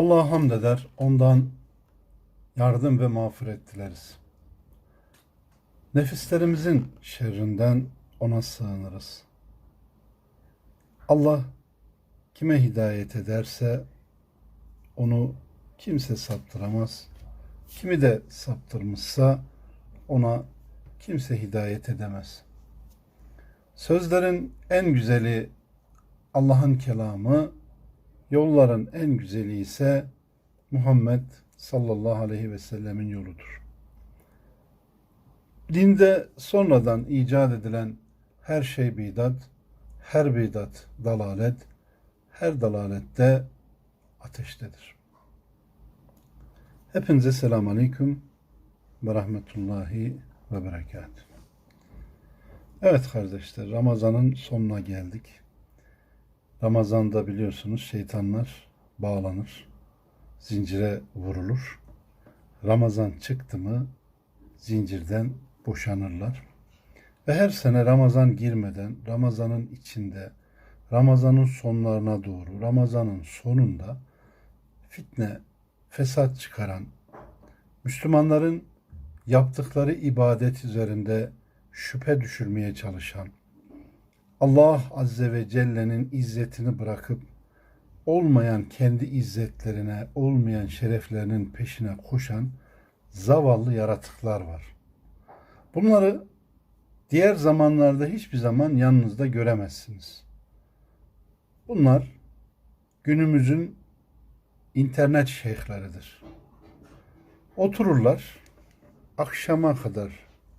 Allah'a hamd eder, ondan yardım ve mağfiret dileriz. Nefislerimizin şerrinden ona sığınırız. Allah kime hidayet ederse onu kimse saptıramaz. Kimi de saptırmışsa ona kimse hidayet edemez. Sözlerin en güzeli Allah'ın kelamı, yolların en güzeli ise Muhammed sallallahu aleyhi ve sellemin yoludur. Dinde sonradan icat edilen her şey bidat, her bidat dalalet, her dalalette ateştedir. Hepinize selamun aleyküm ve rahmetullahi ve berekat. Evet kardeşler Ramazan'ın sonuna geldik. Ramazan'da biliyorsunuz şeytanlar bağlanır, zincire vurulur. Ramazan çıktı mı zincirden boşanırlar. Ve her sene Ramazan girmeden, Ramazan'ın içinde, Ramazan'ın sonlarına doğru, Ramazan'ın sonunda fitne, fesat çıkaran, Müslümanların yaptıkları ibadet üzerinde şüphe düşürmeye çalışan, Allah Azze ve Celle'nin izzetini bırakıp olmayan kendi izzetlerine, olmayan şereflerinin peşine koşan zavallı yaratıklar var. Bunları diğer zamanlarda hiçbir zaman yanınızda göremezsiniz. Bunlar günümüzün internet şeyhleridir. Otururlar, akşama kadar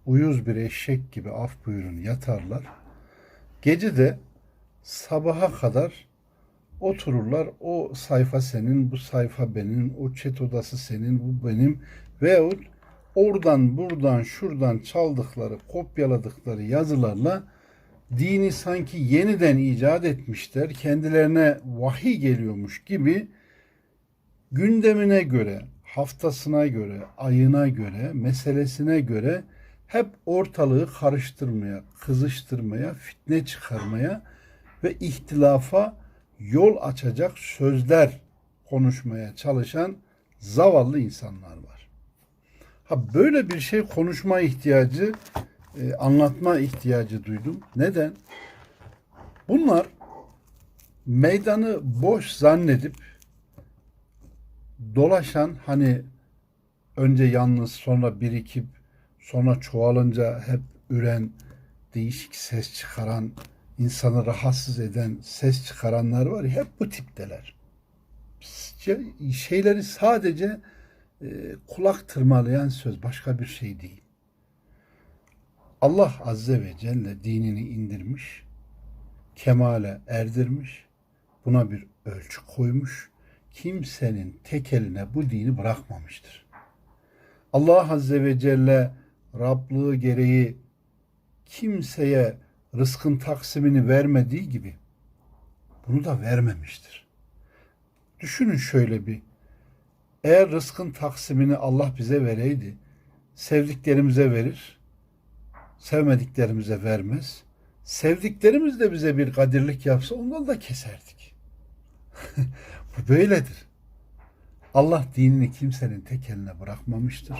uyuz bir eşek gibi af buyurun yatarlar. Gece de sabaha kadar otururlar. O sayfa senin, bu sayfa benim, o chat odası senin, bu benim veyahut oradan buradan şuradan çaldıkları, kopyaladıkları yazılarla dini sanki yeniden icat etmişler. Kendilerine vahiy geliyormuş gibi gündemine göre, haftasına göre, ayına göre, meselesine göre hep ortalığı karıştırmaya, kızıştırmaya, fitne çıkarmaya ve ihtilafa yol açacak sözler konuşmaya çalışan zavallı insanlar var. Ha böyle bir şey konuşma ihtiyacı, e, anlatma ihtiyacı duydum. Neden? Bunlar meydanı boş zannedip dolaşan hani önce yalnız sonra birikip sonra çoğalınca hep üren, değişik ses çıkaran, insanı rahatsız eden ses çıkaranlar var ya hep bu tipteler. Şeyleri sadece e, kulak tırmalayan söz başka bir şey değil. Allah Azze ve Celle dinini indirmiş, kemale erdirmiş, buna bir ölçü koymuş, kimsenin tek eline bu dini bırakmamıştır. Allah Azze ve Celle Rablığı gereği kimseye rızkın taksimini vermediği gibi bunu da vermemiştir. Düşünün şöyle bir. Eğer rızkın taksimini Allah bize vereydi, sevdiklerimize verir, sevmediklerimize vermez. Sevdiklerimiz de bize bir kadirlik yapsa ondan da keserdik. Bu böyledir. Allah dinini kimsenin tek eline bırakmamıştır.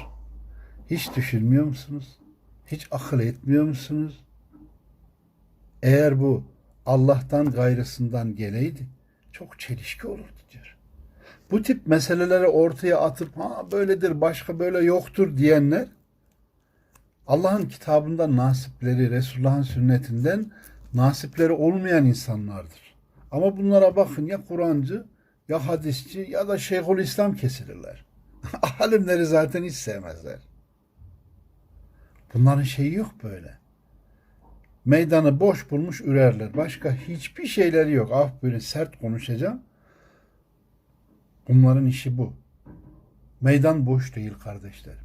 Hiç düşünmüyor musunuz? Hiç akıl etmiyor musunuz? Eğer bu Allah'tan gayrısından geleydi çok çelişki olurdu diyor. Bu tip meseleleri ortaya atıp ha böyledir başka böyle yoktur diyenler Allah'ın kitabında nasipleri, Resulullah'ın sünnetinden nasipleri olmayan insanlardır. Ama bunlara bakın ya Kur'ancı ya hadisçi ya da Şeyhül İslam kesilirler. Alimleri zaten hiç sevmezler. Bunların şeyi yok böyle. Meydanı boş bulmuş ürerler. Başka hiçbir şeyleri yok. Ah böyle sert konuşacağım. Bunların işi bu. Meydan boş değil kardeşlerim.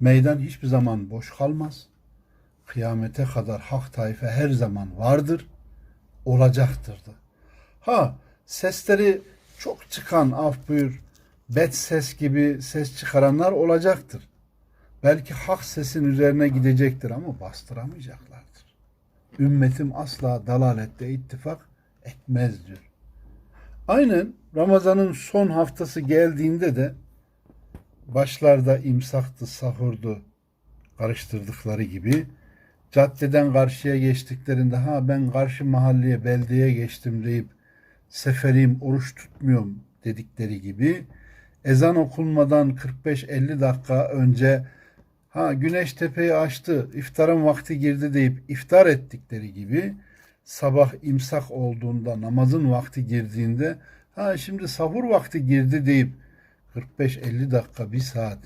Meydan hiçbir zaman boş kalmaz. Kıyamete kadar hak taife her zaman vardır. Olacaktır da. Ha sesleri çok çıkan af buyur bet ses gibi ses çıkaranlar olacaktır. Belki hak sesin üzerine gidecektir ama bastıramayacaklardır. Ümmetim asla dalalette ittifak etmez diyor. Aynen Ramazan'ın son haftası geldiğinde de başlarda imsaktı, sahurdu karıştırdıkları gibi caddeden karşıya geçtiklerinde ha ben karşı mahalleye, beldeye geçtim deyip seferim, oruç tutmuyorum dedikleri gibi ezan okunmadan 45-50 dakika önce ha güneş tepeyi açtı, iftarın vakti girdi deyip iftar ettikleri gibi sabah imsak olduğunda, namazın vakti girdiğinde ha şimdi sahur vakti girdi deyip 45-50 dakika, bir saat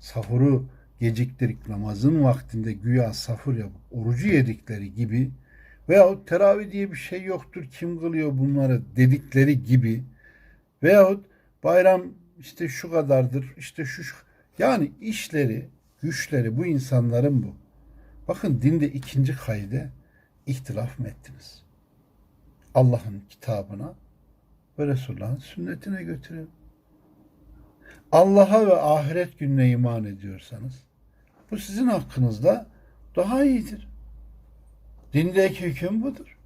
sahuru geciktirip namazın vaktinde güya sahur yapıp orucu yedikleri gibi veyahut teravih diye bir şey yoktur kim kılıyor bunları dedikleri gibi veyahut bayram işte şu kadardır işte şu, yani işleri güçleri bu insanların bu. Bakın dinde ikinci kayde ihtilaf mı ettiniz? Allah'ın kitabına ve Resulullah'ın sünnetine götürün. Allah'a ve ahiret gününe iman ediyorsanız bu sizin hakkınızda daha iyidir. Dindeki hüküm budur.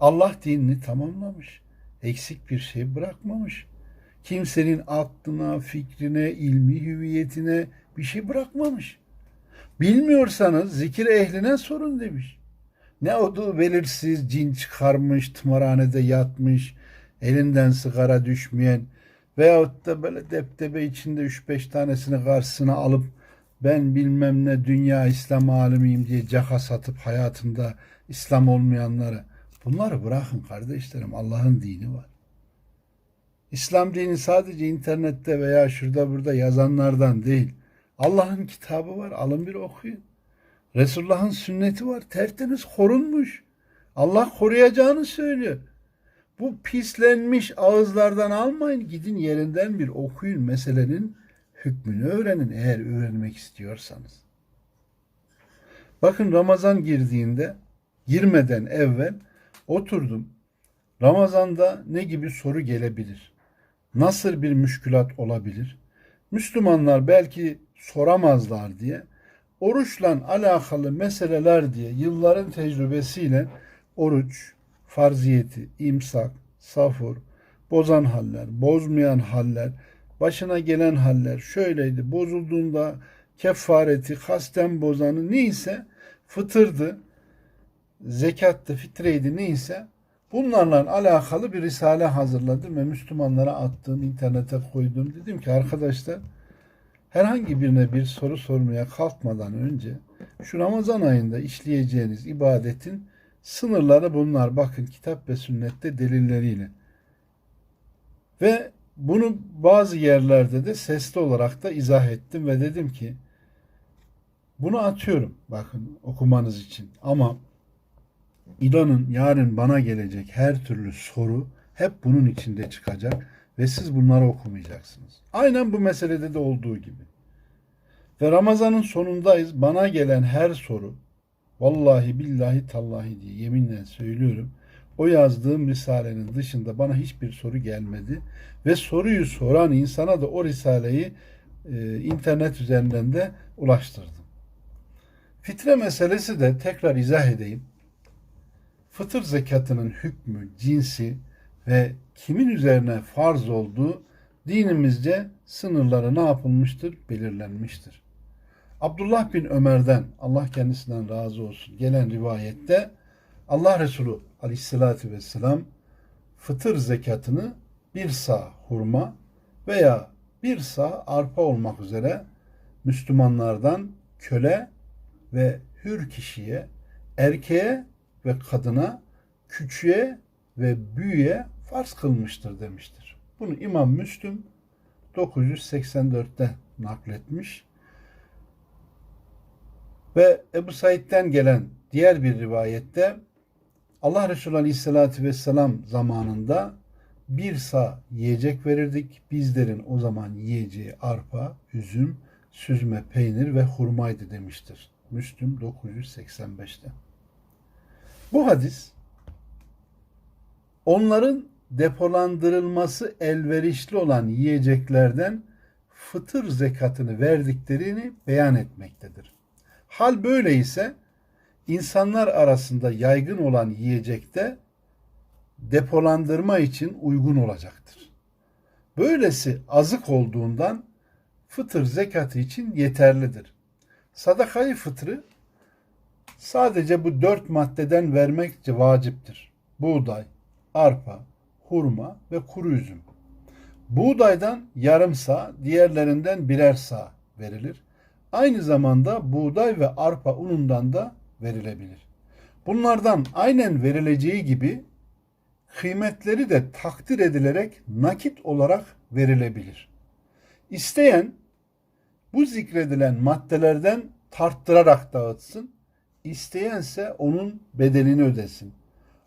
Allah dinini tamamlamış. Eksik bir şey bırakmamış. Kimsenin aklına, fikrine, ilmi hüviyetine bir şey bırakmamış. Bilmiyorsanız zikir ehline sorun demiş. Ne olduğu belirsiz cin çıkarmış, tımarhanede yatmış, elinden sigara düşmeyen veyahut da böyle deptebe içinde 3-5 tanesini karşısına alıp ben bilmem ne dünya İslam alimiyim diye caka satıp hayatında İslam olmayanları bunları bırakın kardeşlerim Allah'ın dini var. İslam dini sadece internette veya şurada burada yazanlardan değil. Allah'ın kitabı var alın bir okuyun. Resulullah'ın sünneti var tertemiz korunmuş. Allah koruyacağını söylüyor. Bu pislenmiş ağızlardan almayın gidin yerinden bir okuyun meselenin hükmünü öğrenin eğer öğrenmek istiyorsanız. Bakın Ramazan girdiğinde girmeden evvel oturdum. Ramazanda ne gibi soru gelebilir? Nasıl bir müşkülat olabilir? Müslümanlar belki soramazlar diye oruçla alakalı meseleler diye yılların tecrübesiyle oruç, farziyeti, imsak, safur, bozan haller, bozmayan haller, başına gelen haller şöyleydi. Bozulduğunda kefareti, kasten bozanı neyse fıtırdı, zekattı, fitreydi neyse bunlarla alakalı bir risale hazırladım ve Müslümanlara attığım, internete koydum. Dedim ki arkadaşlar herhangi birine bir soru sormaya kalkmadan önce şu Ramazan ayında işleyeceğiniz ibadetin sınırları bunlar. Bakın kitap ve sünnette delilleriyle. Ve bunu bazı yerlerde de sesli olarak da izah ettim ve dedim ki bunu atıyorum bakın okumanız için ama İnanın yarın bana gelecek her türlü soru hep bunun içinde çıkacak ve siz bunları okumayacaksınız. Aynen bu meselede de olduğu gibi. Ve Ramazan'ın sonundayız. Bana gelen her soru vallahi billahi tallahi diye yeminle söylüyorum. O yazdığım risalenin dışında bana hiçbir soru gelmedi ve soruyu soran insana da o risaleyi e, internet üzerinden de ulaştırdım. Fitre meselesi de tekrar izah edeyim fıtır zekatının hükmü, cinsi ve kimin üzerine farz olduğu dinimizce sınırları ne yapılmıştır? Belirlenmiştir. Abdullah bin Ömer'den Allah kendisinden razı olsun gelen rivayette Allah Resulü aleyhissalatü vesselam fıtır zekatını bir sağ hurma veya bir sağ arpa olmak üzere Müslümanlardan köle ve hür kişiye, erkeğe ve kadına, küçüğe ve büyüğe farz kılmıştır demiştir. Bunu İmam Müslüm 984'te nakletmiş. Ve Ebu Said'den gelen diğer bir rivayette Allah Resulü Aleyhisselatü Vesselam zamanında bir sağ yiyecek verirdik. Bizlerin o zaman yiyeceği arpa, üzüm, süzme peynir ve hurmaydı demiştir. Müslüm 985'te. Bu hadis onların depolandırılması elverişli olan yiyeceklerden fıtır zekatını verdiklerini beyan etmektedir. Hal böyle ise insanlar arasında yaygın olan yiyecekte depolandırma için uygun olacaktır. Böylesi azık olduğundan fıtır zekatı için yeterlidir. Sadakayı fıtrı sadece bu dört maddeden vermek vaciptir. Buğday, arpa, hurma ve kuru üzüm. Buğdaydan yarım sağ, diğerlerinden birer sağ verilir. Aynı zamanda buğday ve arpa unundan da verilebilir. Bunlardan aynen verileceği gibi kıymetleri de takdir edilerek nakit olarak verilebilir. İsteyen bu zikredilen maddelerden tarttırarak dağıtsın, isteyense onun bedelini ödesin.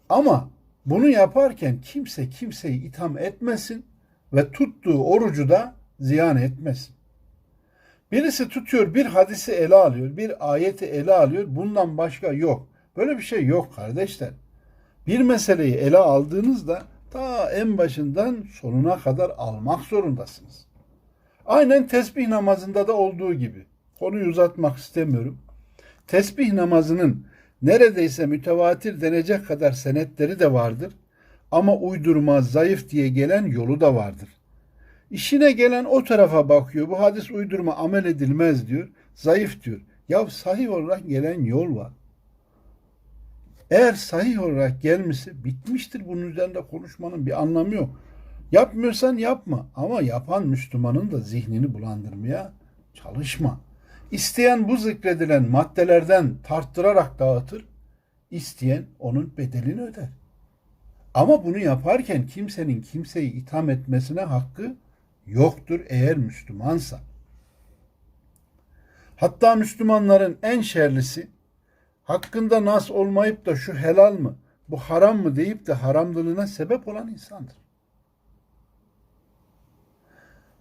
Ama bunu yaparken kimse kimseyi itham etmesin ve tuttuğu orucu da ziyan etmesin. Birisi tutuyor bir hadisi ele alıyor, bir ayeti ele alıyor. Bundan başka yok. Böyle bir şey yok kardeşler. Bir meseleyi ele aldığınızda ta en başından sonuna kadar almak zorundasınız. Aynen tesbih namazında da olduğu gibi. Konuyu uzatmak istemiyorum. Tesbih namazının neredeyse mütevatir denecek kadar senetleri de vardır. Ama uydurma, zayıf diye gelen yolu da vardır. İşine gelen o tarafa bakıyor. Bu hadis uydurma amel edilmez diyor. Zayıf diyor. Ya sahih olarak gelen yol var. Eğer sahih olarak gelmişse bitmiştir. Bunun üzerinde konuşmanın bir anlamı yok. Yapmıyorsan yapma. Ama yapan Müslümanın da zihnini bulandırmaya çalışma. İsteyen bu zikredilen maddelerden tarttırarak dağıtır. İsteyen onun bedelini öder. Ama bunu yaparken kimsenin kimseyi itham etmesine hakkı yoktur eğer Müslümansa. Hatta Müslümanların en şerlisi hakkında nas olmayıp da şu helal mı, bu haram mı deyip de haramlılığına sebep olan insandır.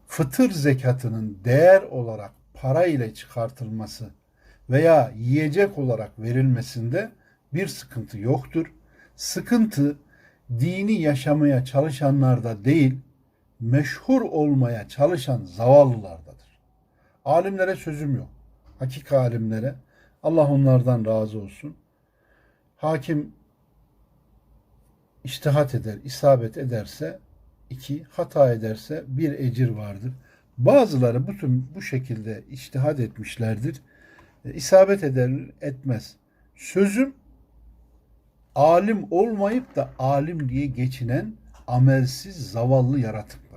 Fıtır zekatının değer olarak para ile çıkartılması veya yiyecek olarak verilmesinde bir sıkıntı yoktur. Sıkıntı dini yaşamaya çalışanlarda değil, meşhur olmaya çalışan zavallılardadır. Alimlere sözüm yok. Hakik alimlere Allah onlardan razı olsun. Hakim iştihat eder, isabet ederse iki, hata ederse bir ecir vardır. Bazıları bütün bu şekilde iştihad etmişlerdir. E, isabet eder, etmez. Sözüm alim olmayıp da alim diye geçinen amelsiz zavallı yaratıklara.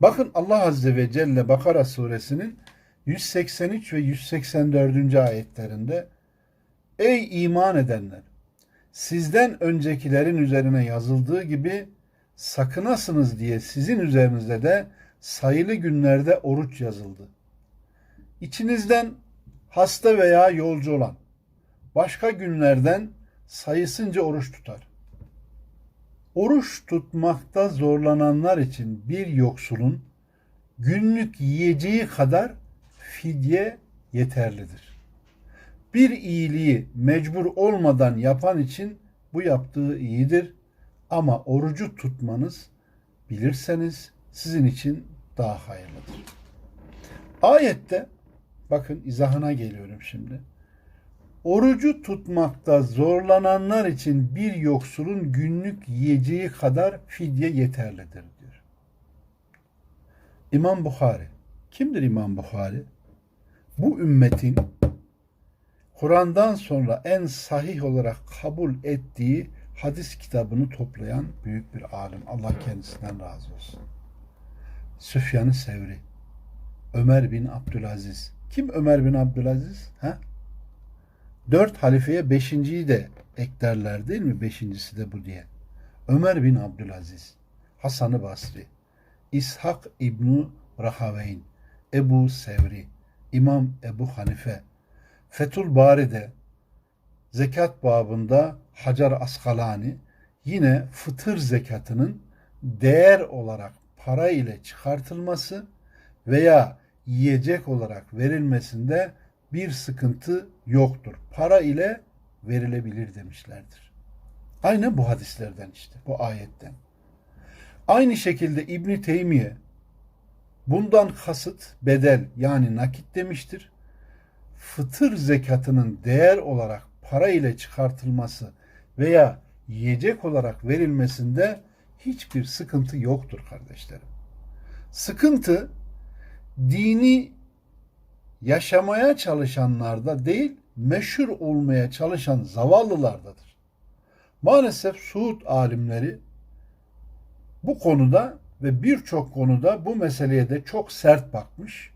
Bakın Allah Azze ve Celle Bakara suresinin 183 ve 184. ayetlerinde Ey iman edenler! Sizden öncekilerin üzerine yazıldığı gibi sakınasınız diye sizin üzerinizde de sayılı günlerde oruç yazıldı. İçinizden hasta veya yolcu olan başka günlerden sayısınca oruç tutar. Oruç tutmakta zorlananlar için bir yoksulun günlük yiyeceği kadar fidye yeterlidir. Bir iyiliği mecbur olmadan yapan için bu yaptığı iyidir ama orucu tutmanız bilirseniz sizin için daha hayırlıdır. Ayette bakın izahına geliyorum şimdi. Orucu tutmakta zorlananlar için bir yoksulun günlük yiyeceği kadar fidye yeterlidir diyor. İmam Bukhari. Kimdir İmam Bukhari? Bu ümmetin Kur'an'dan sonra en sahih olarak kabul ettiği hadis kitabını toplayan büyük bir alim. Allah kendisinden razı olsun. Süfyan-ı Sevri. Ömer bin Abdülaziz. Kim Ömer bin Abdülaziz? Ha? Dört halifeye beşinciyi de eklerler değil mi? Beşincisi de bu diye. Ömer bin Abdülaziz, Hasan-ı Basri, İshak İbnu Rahaveyn, Ebu Sevri, İmam Ebu Hanife, Fetul Bari'de, zekat babında Hacar Askalani, yine fıtır zekatının değer olarak para ile çıkartılması veya yiyecek olarak verilmesinde bir sıkıntı yoktur. Para ile verilebilir demişlerdir. Aynen bu hadislerden işte, bu ayetten. Aynı şekilde İbn Teymiye bundan kasıt bedel yani nakit demiştir. Fıtır zekatının değer olarak para ile çıkartılması veya yiyecek olarak verilmesinde hiçbir sıkıntı yoktur kardeşlerim. Sıkıntı dini yaşamaya çalışanlarda değil, meşhur olmaya çalışan zavallılardadır. Maalesef Suud alimleri bu konuda ve birçok konuda bu meseleye de çok sert bakmış.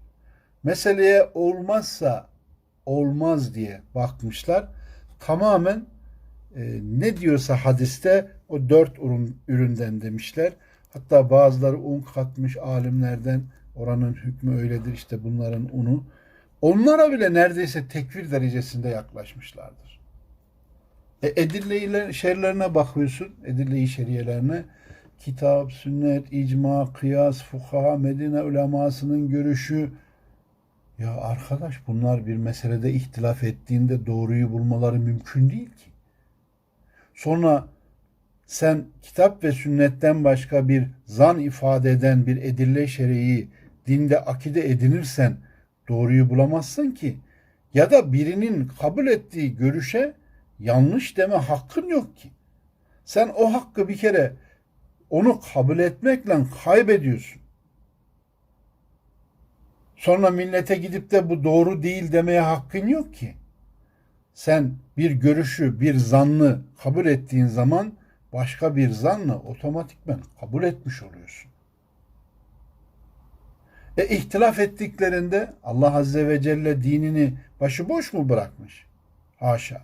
Meseleye olmazsa olmaz diye bakmışlar. Tamamen e, ne diyorsa hadiste o dört ürün, üründen demişler. Hatta bazıları un katmış alimlerden oranın hükmü öyledir işte bunların unu. Onlara bile neredeyse tekfir derecesinde yaklaşmışlardır. E, edille şerlerine bakıyorsun, edille şeriyelerine kitap, sünnet, icma, kıyas, fukaha, Medine ulemasının görüşü. Ya arkadaş bunlar bir meselede ihtilaf ettiğinde doğruyu bulmaları mümkün değil ki. Sonra sen kitap ve sünnetten başka bir zan ifade eden bir edille şer'i dinde akide edinirsen doğruyu bulamazsın ki. Ya da birinin kabul ettiği görüşe yanlış deme hakkın yok ki. Sen o hakkı bir kere onu kabul etmekle kaybediyorsun. Sonra millete gidip de bu doğru değil demeye hakkın yok ki. Sen bir görüşü, bir zannı kabul ettiğin zaman başka bir zanla otomatikmen kabul etmiş oluyorsun. E ihtilaf ettiklerinde Allah Azze ve Celle dinini başıboş mu bırakmış? Haşa.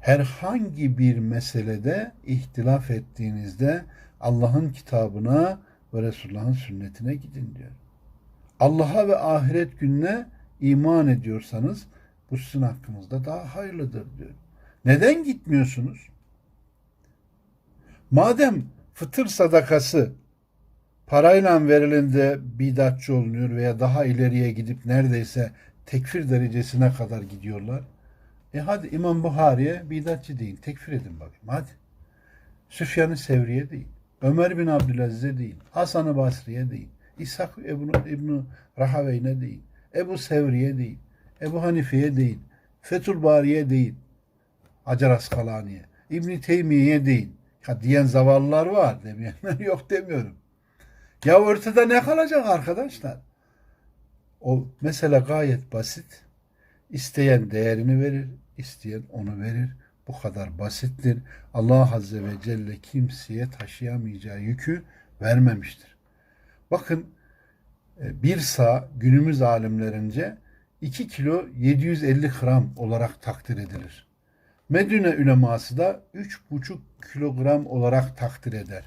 Herhangi bir meselede ihtilaf ettiğinizde Allah'ın kitabına ve Resulullah'ın sünnetine gidin diyor. Allah'a ve ahiret gününe iman ediyorsanız bu sizin hakkınızda daha hayırlıdır diyor. Neden gitmiyorsunuz? Madem fıtır sadakası parayla verilinde bidatçı olunuyor veya daha ileriye gidip neredeyse tekfir derecesine kadar gidiyorlar. E hadi İmam Buhari'ye bidatçı deyin, tekfir edin bakayım hadi. Süfyan-ı Sevriye değil, Ömer bin Abdülaziz'e değil, Hasan-ı Basri'ye değil, İshak İbn İbn Rahaveyne değil, Ebu Sevriye değil, Ebu Hanife'ye değil, Fethül Bari'ye değil, Hacer Askalani'ye, İbn Teymiye'ye değil. Ha, diyen zavallılar var demeyenler yok demiyorum. Ya ortada ne kalacak arkadaşlar? O mesela gayet basit. İsteyen değerini verir, isteyen onu verir. Bu kadar basittir. Allah Azze ve Celle kimseye taşıyamayacağı yükü vermemiştir. Bakın e, bir sağ günümüz alimlerince 2 kilo 750 gram olarak takdir edilir. Medine üleması da 3,5 kilogram olarak takdir eder.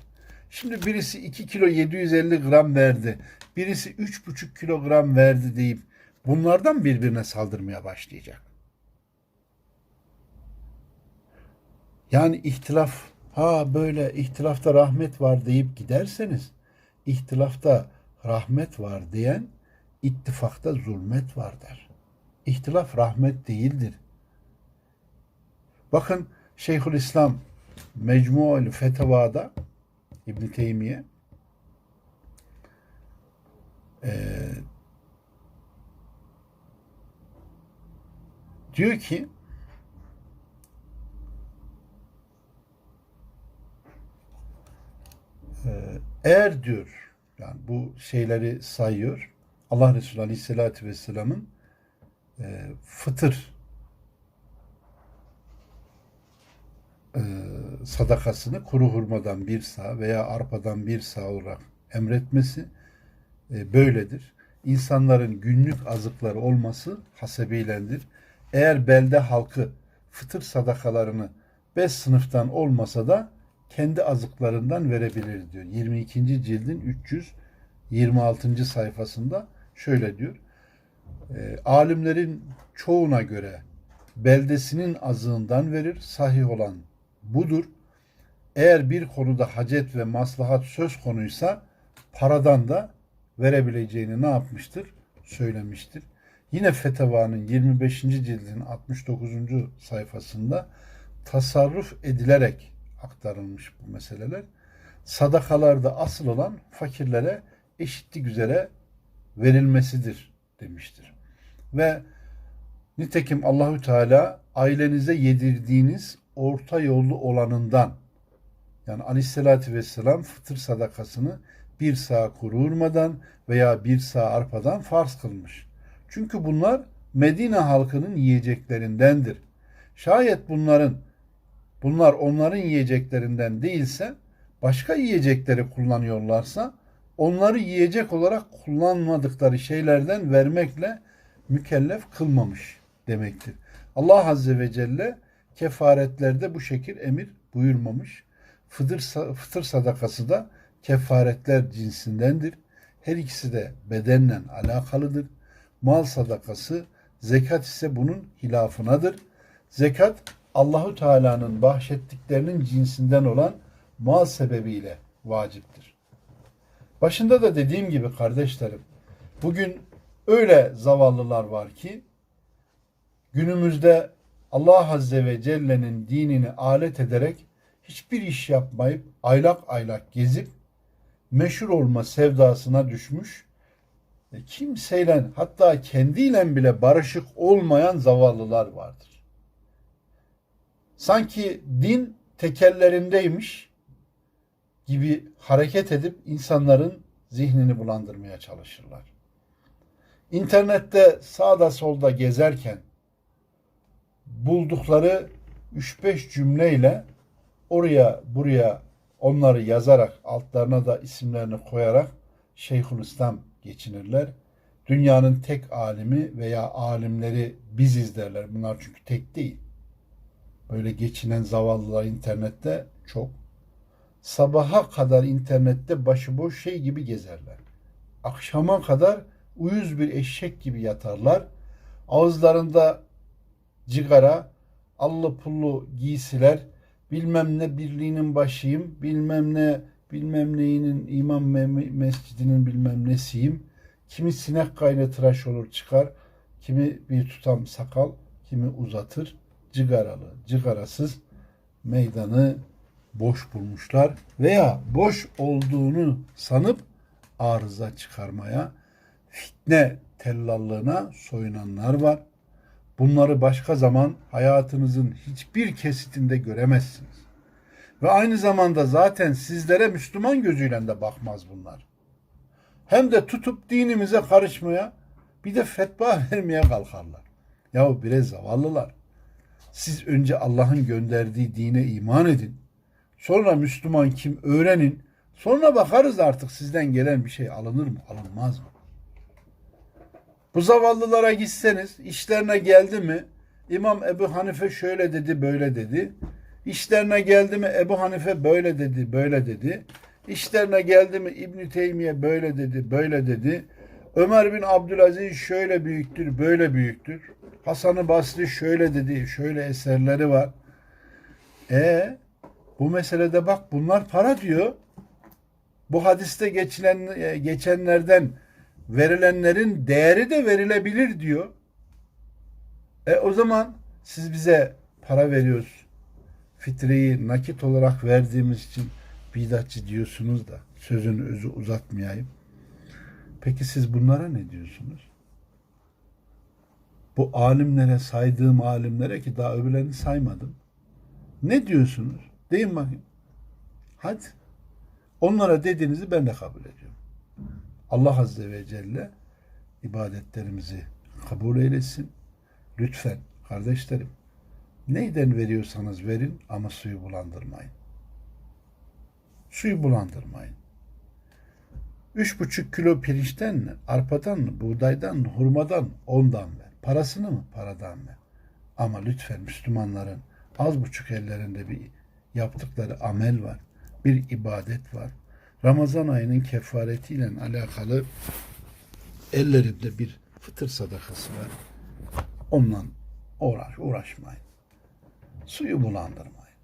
Şimdi birisi 2 kilo 750 gram verdi, birisi 3,5 kilogram verdi deyip bunlardan birbirine saldırmaya başlayacak. Yani ihtilaf, ha böyle ihtilafta rahmet var deyip giderseniz, ihtilafta rahmet var diyen ittifakta zulmet var der. İhtilaf rahmet değildir. Bakın Şeyhülislam Mecmu'ül Fetavada İbn Teymiye. E, diyor ki e, eğer diyor yani bu şeyleri sayıyor Allah Resulü Aleyhisselatü Vesselam'ın e, fıtır e, sadakasını kuru hurmadan bir sağ veya arpadan bir sağ olarak emretmesi e, böyledir. İnsanların günlük azıkları olması hasebeylendir. Eğer belde halkı fıtır sadakalarını beş sınıftan olmasa da kendi azıklarından verebilir diyor. 22. cildin 326. sayfasında şöyle diyor. E, alimlerin çoğuna göre beldesinin azığından verir. Sahih olan budur. Eğer bir konuda hacet ve maslahat söz konuysa paradan da verebileceğini ne yapmıştır? Söylemiştir. Yine Feteva'nın 25. cildinin 69. sayfasında tasarruf edilerek aktarılmış bu meseleler. Sadakalarda asıl olan fakirlere eşitlik üzere verilmesidir demiştir. Ve nitekim Allahü Teala ailenize yedirdiğiniz orta yollu olanından yani aleyhissalatü vesselam fıtır sadakasını bir sağ kuru hurmadan veya bir sağ arpadan farz kılmış. Çünkü bunlar Medine halkının yiyeceklerindendir. Şayet bunların bunlar onların yiyeceklerinden değilse başka yiyecekleri kullanıyorlarsa onları yiyecek olarak kullanmadıkları şeylerden vermekle mükellef kılmamış demektir. Allah Azze ve Celle kefaretlerde bu şekil emir buyurmamış. Fıtır, fıtır sadakası da kefaretler cinsindendir. Her ikisi de bedenle alakalıdır. Mal sadakası, zekat ise bunun hilafınadır. Zekat Allahu Teala'nın bahşettiklerinin cinsinden olan mal sebebiyle vaciptir. Başında da dediğim gibi kardeşlerim, bugün öyle zavallılar var ki günümüzde Allah Azze ve Celle'nin dinini alet ederek hiçbir iş yapmayıp aylak aylak gezip meşhur olma sevdasına düşmüş kimseyle hatta kendiyle bile barışık olmayan zavallılar vardır. Sanki din tekellerindeymiş gibi hareket edip insanların zihnini bulandırmaya çalışırlar. İnternette sağda solda gezerken buldukları 3-5 cümleyle oraya buraya onları yazarak altlarına da isimlerini koyarak Şeyhülislam geçinirler. Dünyanın tek alimi veya alimleri biziz derler. Bunlar çünkü tek değil. Böyle geçinen zavallılar internette çok. Sabaha kadar internette başıboş şey gibi gezerler. Akşama kadar uyuz bir eşek gibi yatarlar. Ağızlarında cigara, allı pullu giysiler, bilmem ne birliğinin başıyım, bilmem ne bilmem neyinin imam mescidinin bilmem nesiyim. Kimi sinek kaynağı tıraş olur çıkar, kimi bir tutam sakal, kimi uzatır. Cigaralı, cigarasız meydanı boş bulmuşlar veya boş olduğunu sanıp arıza çıkarmaya, fitne tellallığına soyunanlar var. Bunları başka zaman hayatınızın hiçbir kesitinde göremezsiniz. Ve aynı zamanda zaten sizlere Müslüman gözüyle de bakmaz bunlar. Hem de tutup dinimize karışmaya bir de fetva vermeye kalkarlar. Yahu biraz zavallılar. Siz önce Allah'ın gönderdiği dine iman edin. Sonra Müslüman kim öğrenin. Sonra bakarız artık sizden gelen bir şey alınır mı alınmaz mı? Bu zavallılara gitseniz işlerine geldi mi İmam Ebu Hanife şöyle dedi böyle dedi. İşlerine geldi mi Ebu Hanife böyle dedi böyle dedi. İşlerine geldi mi İbn Teymiye böyle dedi böyle dedi. Ömer bin Abdülaziz şöyle büyüktür böyle büyüktür. Hasan-ı Basri şöyle dedi şöyle eserleri var. E bu meselede bak bunlar para diyor. Bu hadiste geçilen e, geçenlerden verilenlerin değeri de verilebilir diyor. E o zaman siz bize para veriyoruz. Fitreyi nakit olarak verdiğimiz için bidatçı diyorsunuz da sözün özü uzatmayayım. Peki siz bunlara ne diyorsunuz? Bu alimlere saydığım alimlere ki daha öbürlerini saymadım. Ne diyorsunuz? Deyin bakayım. Hadi. Onlara dediğinizi ben de kabul ediyorum. Allah Azze ve Celle ibadetlerimizi kabul eylesin. Lütfen kardeşlerim neyden veriyorsanız verin ama suyu bulandırmayın. Suyu bulandırmayın. Üç buçuk kilo pirinçten mi, arpadan mı, buğdaydan mı, hurmadan ondan ver. Parasını mı? Paradan ver. Ama lütfen Müslümanların az buçuk ellerinde bir yaptıkları amel var. Bir ibadet var. Ramazan ayının kefaretiyle alakalı ellerinde bir fıtır sadakası var. Ondan uğraş, uğraşmayın. Suyu bulandırmayın.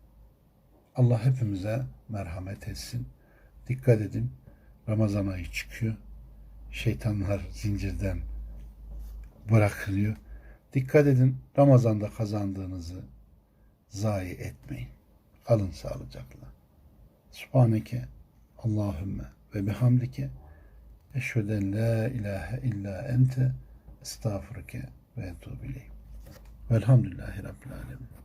Allah hepimize merhamet etsin. Dikkat edin. Ramazan ayı çıkıyor. Şeytanlar zincirden bırakılıyor. Dikkat edin. Ramazanda kazandığınızı zayi etmeyin. Kalın sağlıcakla. Subhaneke Allahümme ve bihamdike eşheden la ilahe illa ente estağfurke ve etubu ileyh. Velhamdülillahi Rabbil Alemin.